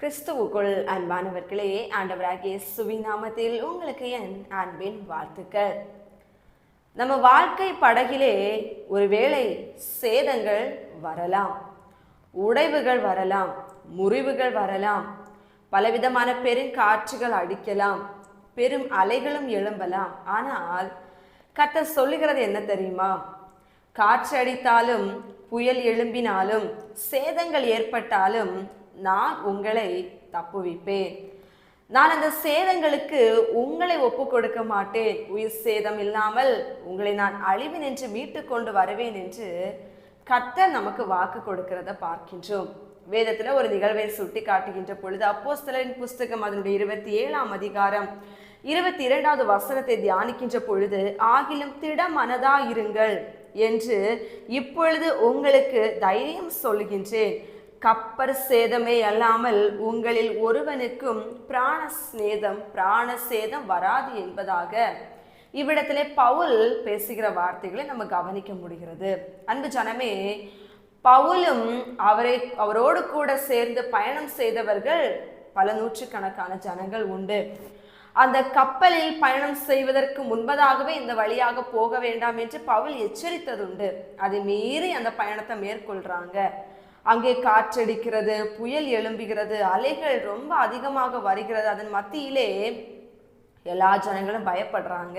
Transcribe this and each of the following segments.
கிறிஸ்துவுக்குள் அன்பானவர்களே ஆண்டவராகிய சுவிநாமத்தில் உங்களுக்கு என் அன்பின் வாழ்த்துக்கள். நம்ம வாழ்க்கை படகிலே ஒருவேளை சேதங்கள் வரலாம் உடைவுகள் வரலாம் முறிவுகள் வரலாம் பலவிதமான பெருங்காற்றுகள் அடிக்கலாம் பெரும் அலைகளும் எழும்பலாம். ஆனால் கத்த சொல்லுகிறது என்ன தெரியுமா? காற்று அடித்தாலும் புயல் எழும்பினாலும் சேதங்கள் ஏற்பட்டாலும் நான் உங்களை தப்புவிப்பேன். நான் அந்த சேதங்களுக்கு உங்களை ஒப்பு கொடுக்க மாட்டேன். உயிர் சேதம் இல்லாமல் உங்களை நான் அழிவு நின்று மீட்டு கொண்டு வருவேன் என்று கர்த்தர் நமக்கு வாக்கு கொடுக்கிறத பார்க்கின்றோம். வேதத்தில் ஒரு நிகழ்வை சுட்டி காட்டுகின்ற பொழுது அப்போஸ்தலரின் புஸ்தகம் அதனுடைய இருபத்தி ஏழாம் அதிகாரம் இருபத்தி இரண்டாவது வசனத்தை தியானிக்கின்ற பொழுது ஆகிலும் திட மனதாயிருங்கள் என்று இப்பொழுது உங்களுக்கு தைரியம் சொல்லுகின்றேன். கப்பர் சேதமே அல்லாமல் உங்களில் ஒருவனுக்கும் பிராண சேதம் பிராண சேதம் வராது என்பதாக இவ்விடத்திலே பவுல் பேசுகிற வார்த்தைகளை நம்ம கவனிக்க முடிகிறது. அன்பு ஜனமே பவுலும் அவரை அவரோடு கூட சேர்ந்து பயணம் செய்தவர்கள் பல நூற்றுக்கணக்கான ஜனங்கள் உண்டு. அந்த கப்பலில் பயணம் செய்வதற்கு முன்பதாகவே இந்த வழியாக போக வேண்டாம் என்று பவுல் எச்சரித்ததுண்டு. அதை மீறி அந்த பயணத்தை மேற்கொள்றாங்க. அங்கே காற்றடிக்கிறது புயல் எழும்புகிறது அலைகள் ரொம்ப அதிகமாக வருகிறது. அதன் மத்தியிலே எல்லா ஜனங்களும் பயப்படுறாங்க.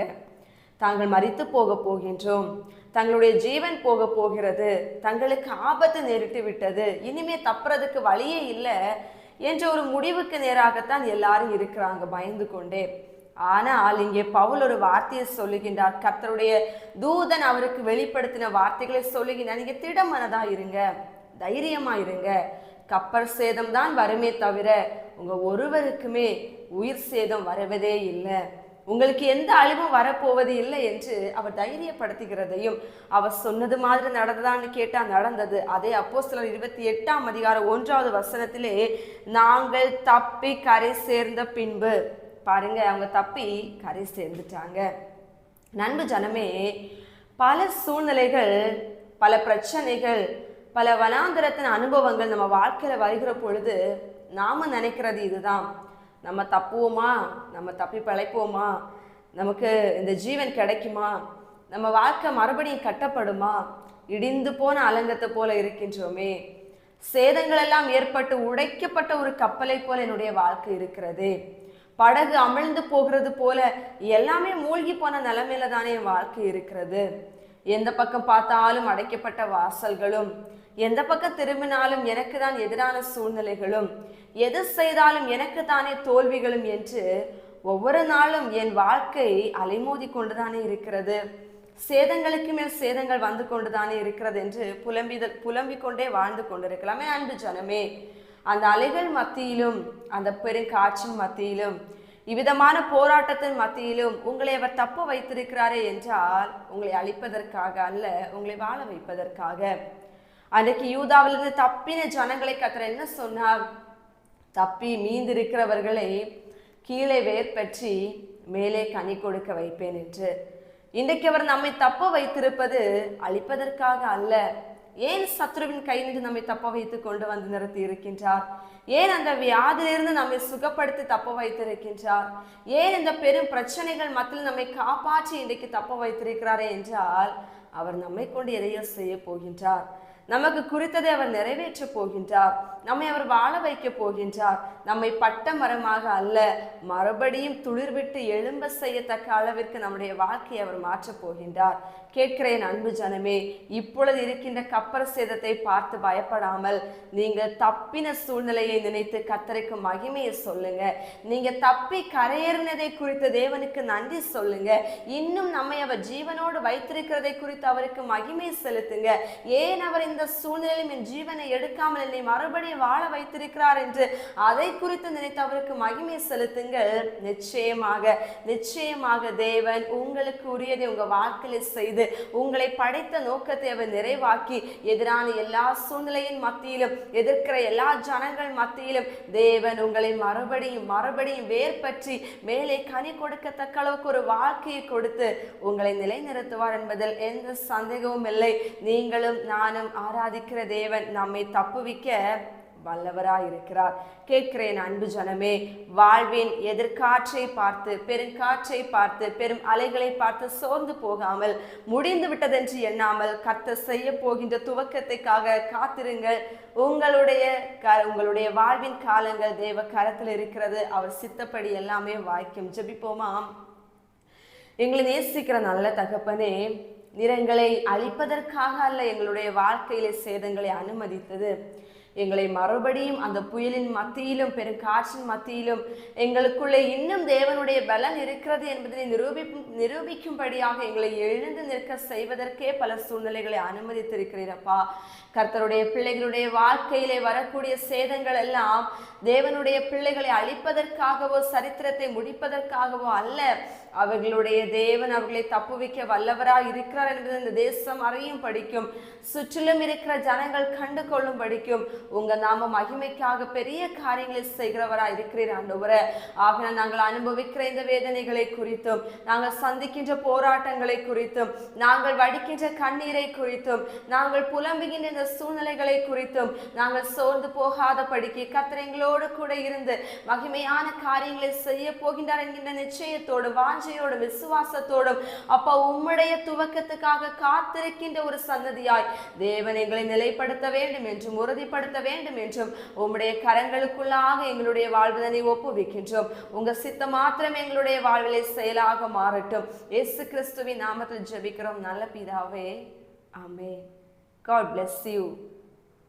தாங்கள் மறித்து போக போகின்றோம். தங்களுடைய ஜீவன் போக போகிறது. தங்களுக்கு ஆபத்து நேரிட்டு விட்டது. இனிமே தப்புறதுக்கு வழியே இல்லை என்ற ஒரு முடிவுக்கு நேராகத்தான் எல்லாரும் இருக்கிறாங்க பயந்து கொண்டே. ஆனால் இங்கே பவுல் ஒரு வார்த்தையை சொல்லுகின்றார். கர்த்தருடைய தூதன் அவருக்கு வெளிப்படுத்தின வார்த்தைகளை சொல்லுகின்றார். நீங்க திடமனதாக இருங்க. தைரியமாக இருங்க கப்பல் சேதம் தான் வருமே தவிர உங்க ஒருவருக்குமே உயிர் சேதம் வரவதே இல்லை. உங்களுக்கு எந்த அழிவும் வரப்போவது இல்லை என்று அவர் தைரியப்படுத்துகிறதையும் அவர் சொன்னது மாதிரி நடந்ததான்னு கேட்டால் நடந்தது. அதே அப்போ சிலர் இருபத்தி எட்டாம் அதிகாரம் ஒன்றாவது வசனத்திலே நாங்கள் தப்பி கரை சேர்ந்த பின்பு பாருங்க அவங்க தப்பி கரை சேர்ந்துட்டாங்க. நண்பு ஜனமே பல சூழ்நிலைகள் பல பிரச்சனைகள் பல வனாந்திரத்தின் அனுபவங்கள் நம்ம வாழ்க்கையில் வருகிற பொழுது நாம நினைக்கிறது இதுதான். நம்ம தப்புவோமா? நம்ம தப்பி பிழைப்போமா? நமக்கு இந்த ஜீவன் கிடைக்குமா? நம்ம வாழ்க்கை மறுபடியும் கட்டப்படுமா? இடிந்து போன அலங்கத்தை போல இருக்கின்றோமே. சேதங்கள் எல்லாம் ஏற்பட்டு உடைக்கப்பட்ட ஒரு கப்பலை போல என்னுடைய வாழ்க்கை இருக்கிறது. படகு அமிழ்ந்து போகிறது போல எல்லாமே மூழ்கி போன நிலைமையில தானே என் வாழ்க்கை இருக்கிறது. எந்த பக்கம் பார்த்தாலும் அடைக்கப்பட்ட வாசல்களும் எந்த பக்கம் திரும்பினாலும் எனக்கு தான் எதிரான சூழ்நிலைகளும் எது செய்தாலும் எனக்கு தானே தோல்விகளும் என்று ஒவ்வொரு நாளும் என் வாழ்க்கை அலைமோதி கொண்டுதானே இருக்கிறது. சேதங்களுக்கு மேல் சேதங்கள் வந்து கொண்டுதானே இருக்கிறது என்று புலம்பிதல் புலம்பிக் கொண்டே வாழ்ந்து கொண்டிருக்கலாமே. அன்பு ஜனமே அந்த அலைகள் மத்தியிலும் அந்த பெருங்காற்றின் மத்தியிலும் இவ்விதமான போராட்டத்தின் மத்தியிலும் உங்களை அவர் தப்பு வைத்திருக்கிறாரே என்றால் உங்களை அழிப்பதற்காக அல்ல உங்களை வாழ வைப்பதற்காக. அன்றைக்கு யூதாவிலிருந்து தப்பின ஜனங்களை கத்திர என்ன சொன்னார்? தப்பி மீந்திருக்கிறவர்களை கீழே வேர்பற்றி மேலே கனி கொடுக்க வைப்பேன் என்று. இன்றைக்கு அவர் நம்மை தப்ப வைத்திருப்பது அழிப்பதற்காக அல்ல ஏன் சத்ருவின் கை நின்று நம்மை தப்ப வைத்து கொண்டு வந்து நிறுத்தி இருக்கின்றார்? ஏன் அந்த வியாதியிலிருந்து நம்மை சுகப்படுத்தி தப்ப வைத்திருக்கின்றார் ஏன் இந்த பெரும் பிரச்சனைகள் மத்தியில் நம்மை காப்பாற்றி இன்றைக்கு தப்ப வைத்திருக்கிறாரே என்றால் அவர் நம்மை கொண்டு எதையோ செய்ய போகின்றார். நமக்கு குறித்ததை அவர் நிறைவேற்ற போகின்றார். நம்மை அவர் வாழ வைக்க போகின்றார். நம்மை பட்ட மரமாக அல்ல மறுபடியும் துளிர்விட்டு எழும்ப செய்யத்தக்க அளவிற்கு நம்முடைய வாழ்க்கையை அவர் மாற்றப் போகின்றார். கேட்கிறேன் அன்பு ஜனமே. இப்பொழுது இருக்கின்ற கப்பர சேதத்தை பார்த்து பயப்படாமல் நீங்கள் தப்பின சூழ்நிலையை நினைத்து கத்தருக்கு மகிமையை சொல்லுங்க. நீங்க தப்பி கரையேறினதை குறித்து தேவனுக்கு நன்றி சொல்லுங்க. இன்னும் நம்மை அவர் ஜீவனோடு வைத்திருக்கிறதை குறித்து அவருக்கு மகிமையை செலுத்துங்க. ஏன் அவர் இந்த சூழ்நிலையில் என் ஜீவனை எடுக்காமல் என்னை மறுபடியும் வாழ வைத்திருக்கிறார் என்று அதை குறித்து நினைத்து அவருக்கு மகிமை செலுத்துங்கள். நிச்சயமாக நிச்சயமாக தேவன் உங்களுக்கு உரியதை உங்க வாழ்க்கையில் செய்து உங்களை படைத்த நோக்கத்தை அவர் நிறைவாக்கி எதிரான எல்லா சூழ்நிலையின் மத்தியிலும் எதிர்க்கிற எல்லா ஜனங்கள் மத்தியிலும் தேவன் உங்களை மறுபடியும் மறுபடியும் வேர் பற்றி மேலே கனி கொடுக்கத்தக்க அளவுக்கு ஒரு வாழ்க்கையை கொடுத்து உங்களை நிலைநிறுத்துவார் என்பதில் எந்த சந்தேகமும் இல்லை. நீங்களும் நானும் ஆராதிக்கிற தேவன் நம்மை தப்புவிக்க வல்லவராய் இருக்கிறார் கேட்கிறேன் அன்பு ஜனமே வாழ்வின் எதிர்காற்றை பார்த்து பெருங்காற்றை பார்த்து பெரும் அலைகளை பார்த்து சோர்ந்து போகாமல் முடிந்து விட்டதென்று எண்ணாமல் கத்த செய்ய போகின்ற துவக்கத்தைக்காக காத்திருங்கள். உங்களுடைய க உங்களுடைய வாழ்வின் காலங்கள் தேவ கரத்தில் இருக்கிறது. அவர் சித்தப்படி எல்லாமே வாய்க்கும். ஜெபிப்போமா? எங்களை நேசிக்கிற நல்ல தகப்பனே நிறங்களை அழிப்பதற்காக அல்ல எங்களுடைய வாழ்க்கையிலே சேதங்களை அனுமதித்தது. எங்களை மறுபடியும் அந்த புயலின் மத்தியிலும் பெருங்காற்றின் மத்தியிலும் எங்களுக்குள்ளே இன்னும் தேவனுடைய பலன் இருக்கிறது என்பதை நிரூபி நிரூபிக்கும்படியாக எங்களை எழுந்து நிற்க செய்வதற்கே பல சூழ்நிலைகளை அனுமதித்திருக்கிறீரப்பா கர்த்தருடைய பிள்ளைகளுடைய வாழ்க்கையிலே வரக்கூடிய சேதங்கள் எல்லாம் தேவனுடைய பிள்ளைகளை அழிப்பதற்காகவோ சரித்திரத்தை முடிப்பதற்காகவோ அல்ல. அவர்களுடைய தேவன் அவர்களை தப்புவிக்க வல்லவராக இருக்கிறார் என்பது இந்த தேசம் அறியும் படிக்கும் சுற்றிலும் இருக்கிற ஜனங்கள் கண்டு கொள்ளும் படிக்கும் உங்க நாம மகிமைக்காக பெரிய காரியங்களை செய்கிறவராய் இருக்கிறீர் ஆண்டவரே. ஆகின நாங்கள் அனுபவிக்கிற இந்த வேதனைகளை குறித்தும் நாங்கள் சந்திக்கின்ற போராட்டங்களை குறித்தும் நாங்கள் வடிக்கின்ற கண்ணீரை குறித்தும் நாங்கள் புலம்புகின்ற இந்த சூழ்நிலைகளை குறித்தும் நாங்கள் சோர்ந்து போகாத படிக்க கத்திரங்களோடு கூட இருந்து மகிமையான காரியங்களை செய்ய போகின்றார் என்கின்ற நிச்சயத்தோடு வாஞ்சையோடும் விசுவாசத்தோடும் அப்பா உம்முடைய துவக்கத்துக்காக காத்திருக்கின்ற ஒரு சந்ததியாய் தேவன் எங்களை நிலைப்படுத்த வேண்டும் என்றும் உறுதிப்படுத்த வேண்டும் என்றும் உம்முடைய கரங்களுக்குள்ளாக எங்களுடைய வாழ்வதனை ஒப்புவிக்கின்றோம். உங்க சித்தம் மாத்திரம் எங்களுடைய வாழ்விலே செயலாக மாறட்டும். இயேசு கிறிஸ்துவின் நாமத்தில் ஜெபிக்கிறோம். நல்ல பிதாவே ஆமே காட் பிளஸ் யூ